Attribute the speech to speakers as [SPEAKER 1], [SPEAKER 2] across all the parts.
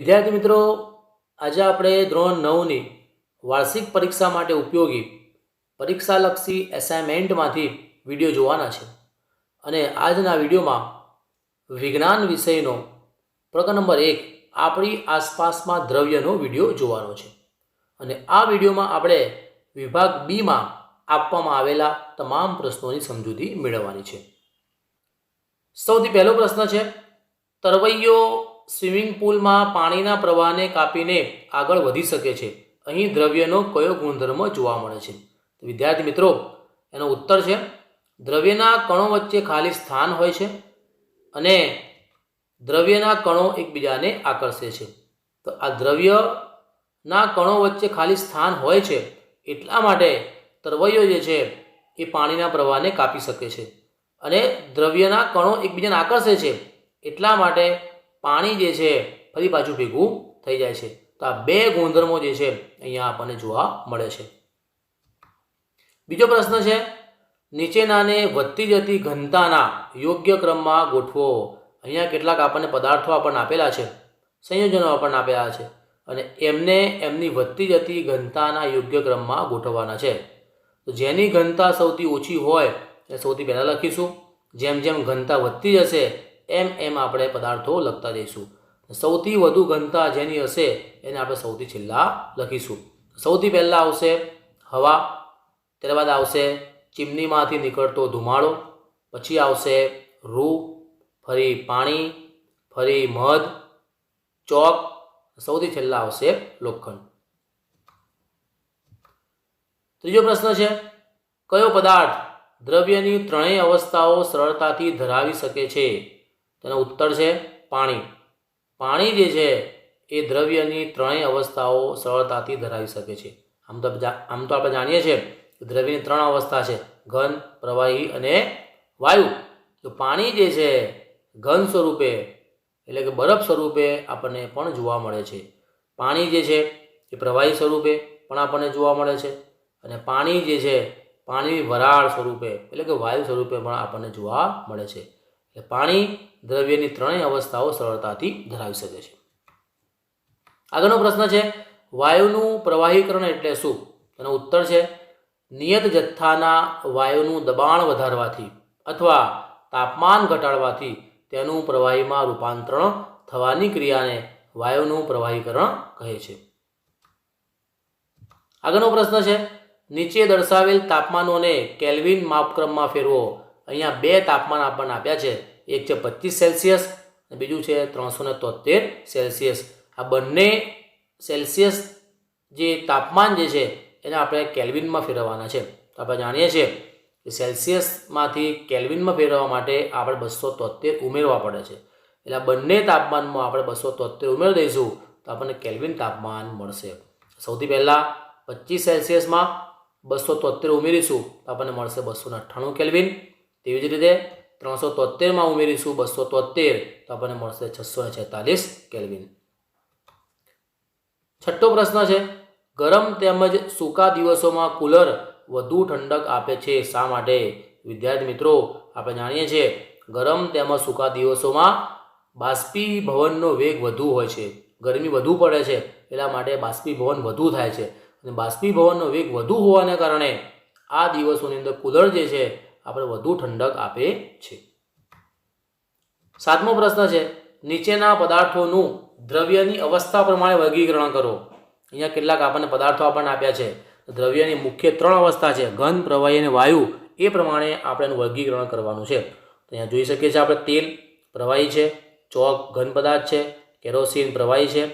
[SPEAKER 1] વિદ્યાર્થી મિત્રો, આજે આપણે ધોરણ નવની વાર્ષિક પરીક્ષા માટે ઉપયોગી પરીક્ષાલક્ષી એસાઇનમેન્ટમાંથી વીડિયો જોવાના છે. અને આજના વિડીયોમાં વિજ્ઞાન વિષયનો પ્રકરણ નંબર એક, આપણી આસપાસમાં દ્રવ્યનો વીડિયો જોવાનો છે. અને આ વિડીયોમાં આપણે વિભાગ બીમાં આપવામાં આવેલા તમામ પ્રશ્નોની સમજૂતી મેળવવાની છે. સૌથી પહેલો પ્રશ્ન છે, તરવૈયો સ્વિમિંગ પુલમાં પાણીના પ્રવાહને કાપીને આગળ વધી શકે છે. અહીં દ્રવ્યનો કયો ગુણધર્મ જોવા મળે છે? વિદ્યાર્થી મિત્રો, એનો ઉત્તર છે, દ્રવ્યના કણો વચ્ચે ખાલી સ્થાન હોય છે અને દ્રવ્યના કણો એકબીજાને આકર્ષે છે. તો આ દ્રવ્યના કણો વચ્ચે ખાલી સ્થાન હોય છે એટલા માટે તરવૈયો જે છે એ પાણીના પ્રવાહને કાપી શકે છે અને દ્રવ્યના કણો એકબીજાને આકર્ષે છે એટલા માટે પાણી જે છે ફરી પાછું ભેગું થઈ જાય છે. તો આ બે ગુણધર્મો જે છે અહીંયા આપણને જોવા મળે છે. બીજો પ્રશ્ન છે, નીચેનાને વધતી જતી ઘનતાના યોગ્ય ક્રમમાં ગોઠવો. અહીંયા કેટલાક આપણને પદાર્થો આપણને આપેલા છે, સંયોજનો આપણને આપેલા છે અને એમને એમની વધતી જતી ઘનતાના યોગ્ય ક્રમમાં ગોઠવવાના છે. તો જેની ઘનતા સૌથી ઓછી હોય એ સૌથી પહેલાં લખીશું. જેમ જેમ ઘનતા વધતી જશે એમ એમ આપણે પદાર્થો લખતા જઈશું. સૌથી વધુ ઘનતા જેની હશે એને આપણે સૌથી છેલ્લા લખીશું. સૌથી પહેલાં આવશે હવા, ત્યારબાદ આવશે ચીમનીમાંથી નીકળતો ધુમાડો, પછી આવશે રૂ, ફરી પાણી, ફરી મધ, ચોક, સૌથી છેલ્લા આવશે લોખંડ. ત્રીજો પ્રશ્ન છે, કયો પદાર્થ દ્રવ્યની ત્રણેય અવસ્થાઓ સરળતાથી ધરાવી શકે છે? તેનો ઉત્તર છે પાણી. પાણી જે છે એ દ્રવ્યની ત્રણેય અવસ્થાઓ સરળતાથી ધરાવી શકે છે. આમ તો આમ તો આપણે જાણીએ છીએ કે દ્રવ્યની ત્રણ અવસ્થા છે, ઘન, પ્રવાહી અને વાયુ. તો પાણી જે છે ઘન સ્વરૂપે, એટલે કે બરફ સ્વરૂપે આપણને પણ જોવા મળે છે. પાણી જે છે એ પ્રવાહી સ્વરૂપે પણ આપણને જોવા મળે છે. અને પાણી જે છે પાણી વરાળ સ્વરૂપે, એટલે કે વાયુ સ્વરૂપે પણ આપણને જોવા મળે છે. એટલે પાણી દ્રવ્યની ત્રણેય અવસ્થાઓ સરળતાથી ધરાવી શકે છે. આગળનો પ્રશ્ન છે, વાયુનું પ્રવાહીકરણ એટલે શું? તેનો ઉત્તર છે, નિયત જથ્થાના વાયુનું દબાણ વધારવાથી અથવા તાપમાન ઘટાડવાથી તેનું પ્રવાહીમાં રૂપાંતરણ થવાની ક્રિયાને વાયુનું પ્રવાહીકરણ કહે છે. આગળનો પ્રશ્ન છે, નીચે દર્શાવેલ તાપમાનોને કેલ્વિન માપક્રમમાં ફેરવો અહીંયા બે તાપમાન આપણને આપ્યા છે. એક છે પચીસ સેલ્સિયસ અને બીજું છે ત્રણસો ને સેલ્સિયસ. આ બંને સેલ્સિયસ જે તાપમાન જે છે એને આપણે કેલ્વિનમાં ફેરવવાના છે. તો આપણે જાણીએ છીએ કે સેલ્સિયસમાંથી કેલ્વિનમાં ફેરવવા માટે આપણે બસો તોતેર ઉમેરવા પડે છે. એટલે બંને તાપમાનમાં આપણે બસો તોતેર ઉમેરી દઈશું તો આપણને કેલ્વિન તાપમાન મળશે. સૌથી પહેલાં પચીસ સેલ્સિયસમાં બસો તોતેર ઉમેરીશું તો આપણને મળશે બસો અઠ્ઠાણું કેલ્વિન. તેવી જ રીતે ત્રણસો તોતેરમાં ઉમેરીશું, બસો તોતેર, તો આપણને મળશે છસો છેતાલીસ કેલ્વિન. છઠ્ઠો પ્રશ્ન છે, ગરમ તેમજ સૂકા દિવસોમાં કુલર વધુ ઠંડક આપે છે શા માટે? વિદ્યાર્થી મિત્રો, આપણે જાણીએ છીએ, ગરમ તેમજ સૂકા દિવસોમાં બાષ્પીભવનનો વેગ વધુ હોય છે. ગરમી વધુ પડે છે, એટલા માટે બાષ્પીભવન વધુ થાય છે. અને બાષ્પીભવનનો વેગ વધુ હોવાને કારણે આ દિવસોની અંદર કુલર જે છે આપણે વધુ ઠંડક આપે છે. સાતમો પ્રશ્ન છે, નીચેના પદાર્થોનું દ્રવ્યની અવસ્થા પ્રમાણે વર્ગીકરણ કરો. અહીંયા કેટલાક આપણને પદાર્થો આપણને આપ્યા છે. દ્રવ્યની મુખ્ય ત્રણ અવસ્થા છે, ઘન, પ્રવાહી અને વાયુ. એ પ્રમાણે આપણે એનું વર્ગીકરણ કરવાનું છે. તો અહીંયા જોઈ શકીએ છીએ આપણે તેલ, પ્રવાહી છે, ચોક, ઘન પદાર્થ છે, કેરોસીન, પ્રવાહી છે,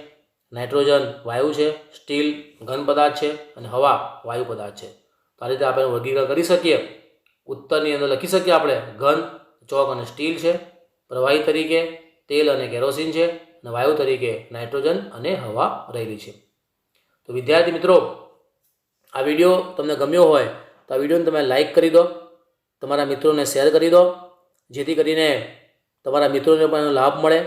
[SPEAKER 1] નાઇટ્રોજન, વાયુ છે, સ્ટીલ, ઘન પદાર્થ છે, અને હવા, વાયુ પદાર્થ છે. તો આ રીતે આપણે વર્ગીકરણ કરી શકીએ. ઉત્તરની અંદર લખી શકીએ આપણે. ઘન, ચોક અને સ્ટીલ છે. પ્રવાહી તરીકે તેલ અને કેરોસીન છે અને વાયુ તરીકે નાઇટ્રોજન અને હવા રહેલી છે. તો વિદ્યાર્થી મિત્રો, આ વીડિયો તમને ગમ્યો હોય તો આ વિડીયોને તમે લાઇક કરી દો, તમારા મિત્રોને શેર કરી દો, જેથી કરીને તમારા મિત્રોને પણ એનો લાભ મળે.